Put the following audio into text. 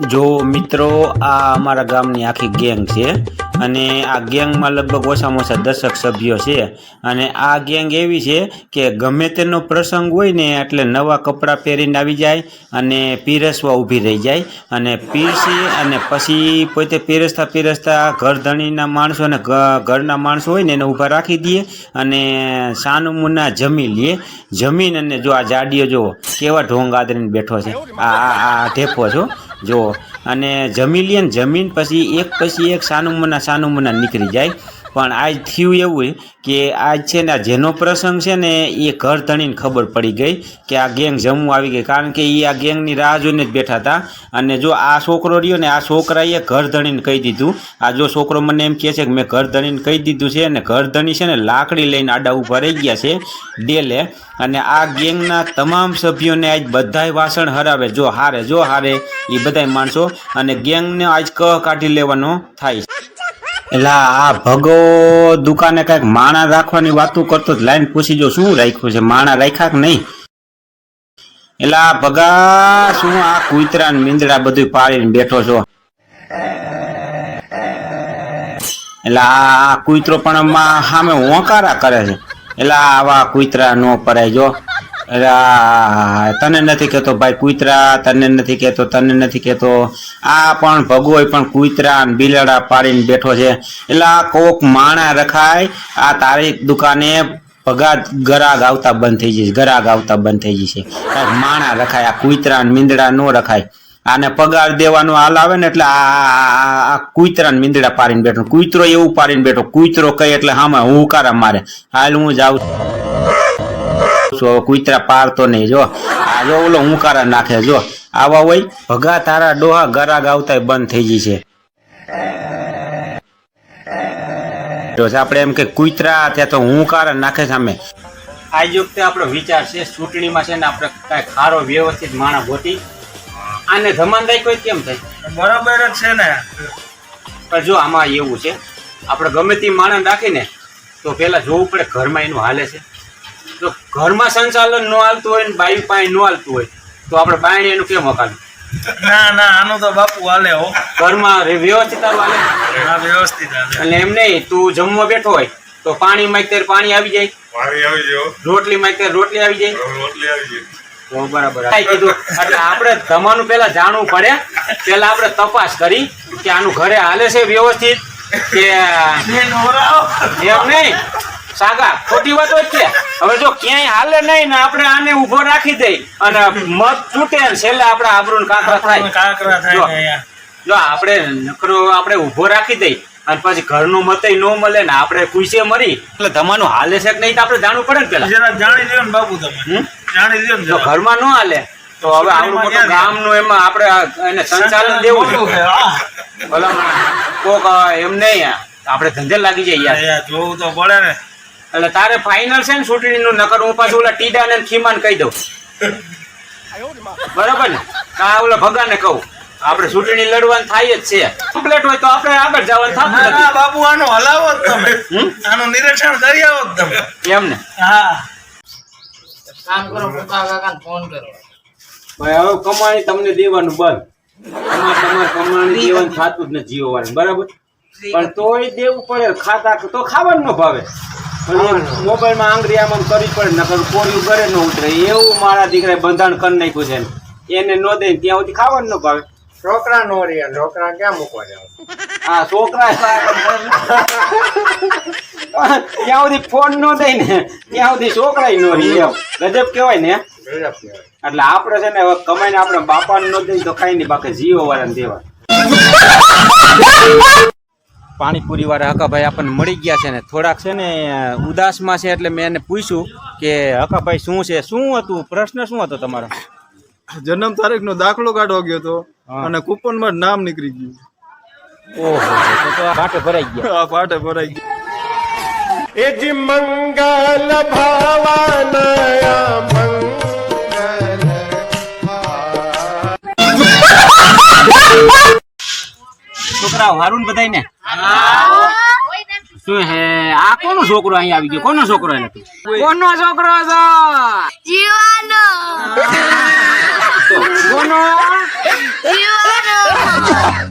જો મિત્રો, આ અમારા ગામની આખી ગેંગ છે અને આ ગેંગમાં લગભગ ઓછામાં ઓછા દશક સભ્યો છે. અને આ ગેંગ એવી છે કે ગમે તેનો પ્રસંગ હોય ને એટલે નવા કપડાં પહેરીને આવી જાય અને પીરસવા ઊભી રહી જાય. અને પીરસી અને પછી પોતે પીરસતા પીરસતા ઘરધણીના માણસો અને ઘરના માણસો હોય ને એને ઊભા રાખી દઈએ અને સાનુમુના જમી લઈએ જમીન અને જો આ જાડીઓ જો કેવા ઢોંગ આદરીને બેઠો છે. આ આ ઢેફો છો જો, અને જમી લે ને જમીન પછી એક પછી એક સાનું સાનુમના સાનું મના નીકળી જાય. પણ આજ થયું એવું કે આજ છે ને જેનો પ્રસંગ છે ને એ ઘર ધણીને ખબર પડી ગઈ કે આ ગેંગ જમવું આવી ગઈ. કારણ કે એ આ ગેંગની રાહ જોઈને જ બેઠા હતા. અને જો આ છોકરો રહ્યો ને આ છોકરાએ ઘર ધણીને કહી દીધું. આ જો છોકરો મને એમ કહે છે કે મેં ઘર ધણીને કહી દીધું છે અને ઘર ધણી છે ને લાકડી લઈને આડા ઊભા રહી ગયા છે ડેલે. અને આ ગેંગના તમામ સભ્યોને આજ બધાય વાસણ હરાવે. જો હારે જો હારે એ બધાય માણસો. અને ગેંગને આજ ક કાઢી લેવાનો થાય છે. એટલે આ ભગો દુકાને કંઈક માણા રાખવાની વાતો કરતો લાઈન પૂછી જો શું રાખ્યું છે? માણા રાખ્યા કે નહીં? એટલે આ ભગા, શું આ કુતરા ને મીંદડા બધું પાડીને બેઠો છો? એટલે આ કુતરો પણ સામે હોંકારા કરે છે. એટલે આવા કુતરા નો પરાય જો. તને નથી કહેતો ભાઈ કૂતરા, તને નથી કહેતો, તને નથી કહેતો. આ પણ ભગોય પણ કૂતરા ને બિલાડા પાડીને બેઠો છે. એટલે આ કોક માણા રખાય, આ તારી દુકાને પગા ગરાગ આવતા બંધ થઈ જશે, ગરાગ આવતા બંધ થઈ જશે. માણા રખાય, આ કૂતરા ને મીંદડા નો રખાય. આને પગાર દેવાનો હાલ આવે ને એટલે આ કૂતરા ને મીંદડા પાડીને બેઠો. કૂતરો એવું પાડીને બેઠો. કૂતરો કહે એટલે હામાં હુંકારા મારે. હાલ હું જાઉં છું કુતરા પારતો નહીં જો. આ જો ઓલો હુંકારા નાખે જો. આવા હોય ભગા તારા ડોહા ગરા ગાવતા બંધ થઈ જશે. તો આપણે એમ કે કુતરા ત્યાં તો હુંકારા નાખે સામે. આજ વખતે આપણો વિચાર છે ચૂંટણીમાં છે ને આપણે કાંઈ ખારો વ્યવસ્થિત માણસ ગોતી આને ધમાન રાખ્યો હોય કેમ થાય? બરાબર જ છે ને. પણ જો આમાં એવું છે આપણે ગમે તે માણસ રાખીને તો પેલા જોવું પડે ઘરમાં એનું હાલે છે. જો ઘરમાં સંચાલન ન હાલતું હોય ને બાયું પાસે ન હાલતું હોય તો આપણે બાયણે એનું કેમ હકાલું ના ના આનું તો બાપુ હાલે હો. ઘરમાં વ્યવસ્થિત હાલે? હા વ્યવસ્થિત હાલે. એટલે એમ નહીં તું જમવા બેઠો હોય તો પાણી માં ત્યારે પાણી આવી જાય. પાણી આવી જાય રોટલી માં ત્યારે રોટલી આવી જાય. રોટલી આવી જાય તો બરાબર. કીધું. એટલે આપણે તમારું પેલા જાણવું પડે. પેલા આપણે તપાસ કરી કે આનું ઘરે હાલે છે વ્યવસ્થિત કે એમ નહીં. સાગા ખોટી વાત જ છે હવે જો ક્યાંય હાલે નહીં ને આપણે આને ઊભો રાખી દઈ અને મત તૂટે ને છેલ્લે આપણે આબરૂ કાંકરા થાય. કાંકરા થાય જો. આપણે નકરો આપણે ઊભો રાખી દઈ અને પછી ઘરનું મતે ન મળે ને આપણે ખુશીએ મરી. એટલે તમારું હાલે છે કે નહીં તો આપણે જાણવું પડે ને પેલા. જરા જાણી લ્યો ને બાપુ તમે. જાણી લ્યો ને જો ઘરમાં ન હાલે તો હવે આવડું મોટું ગામનું એમાં આપણે એને સંચાલન દેવું. ભલામણ. કોક એમ નહીં આપણે ધંધે લાગી જાય યાર જોવું તો પડે ને. એટલે તારે ફાઇનલ છે ને ચૂંટણીનું નકર હું પાછું ઓલા ટીડા ને ખીમાન કહી દઉં. બરાબર ને? કા ઓલા ભગાને કહું. આપણે ચૂંટણી લડવાનું થાય જ છે. કમ્પ્લેટ હોય તો આપણે આગળ જવાનું થતું નથી. બાપુ આનો હલાવો જ તમે? આનું નિરીક્ષણ કરી આવો જ તમે. એમ ને? હા. કામ કરો કાકા કાકાને ફોન કરો. ભાઈ હવે કમાણી તમને દેવાનું બંધ. તમારે તમારે કમાણી દેવાનું થતું જ નથી બરાબર? પણ તોય દેવું પડે ખાતા તો ખાવાનું ન ભાવે. મોબાઈલમાં આંગળી આમ કરી પડે નકર કોરિયું ઘરે ન ઉતરે. એવું મારા દીકરાએ બંધાણ કરી નાખ્યું છે એને ન દે ત્યાં સુધી ખાવાનું ન ભાવે. છોકરા નો રે છોકરા ક્યાં મૂકવા જાવ હા છોકરા ત્યાં સુધી ફોન નો દે ને ત્યાં સુધી છોકરા નો રે એમ. ગજબ કહેવાય ને. એટલે આપણે છે ને હવે કમાઈને આપણે બાપાને ન દઈએ તો ખાઈ નહીં બાકી જીવો વાળાને દેવા. પાણીપુરી વાળા હકાભાઈ આપણને મળી ગયા છે ને. થોડાક છે ને ઉદાસમાં છે એટલે મેં એને પૂછ્યું કે હકાભાઈ શું છે? શું હતું? પ્રશ્ન શું હતો તમારો? જન્મ તારીખ નો દાખલો કાઢવા ગયો હતો અને કૂપનમાં નામ નીકળી ગયું. ઓહો તો તો ભરાઈ ગયા. આ પાટે ભરાઈ ગયું. એજી મંગલ ભાવાનયા છોકરાઓ હારું ને બધાય ને શું હે? આ કોનો છોકરો અહીંયા આવી ગયો? કોનો છોકરો એને કોનો છોકરો છો? જીવાનો. કોનો? જીવાનો. ગયો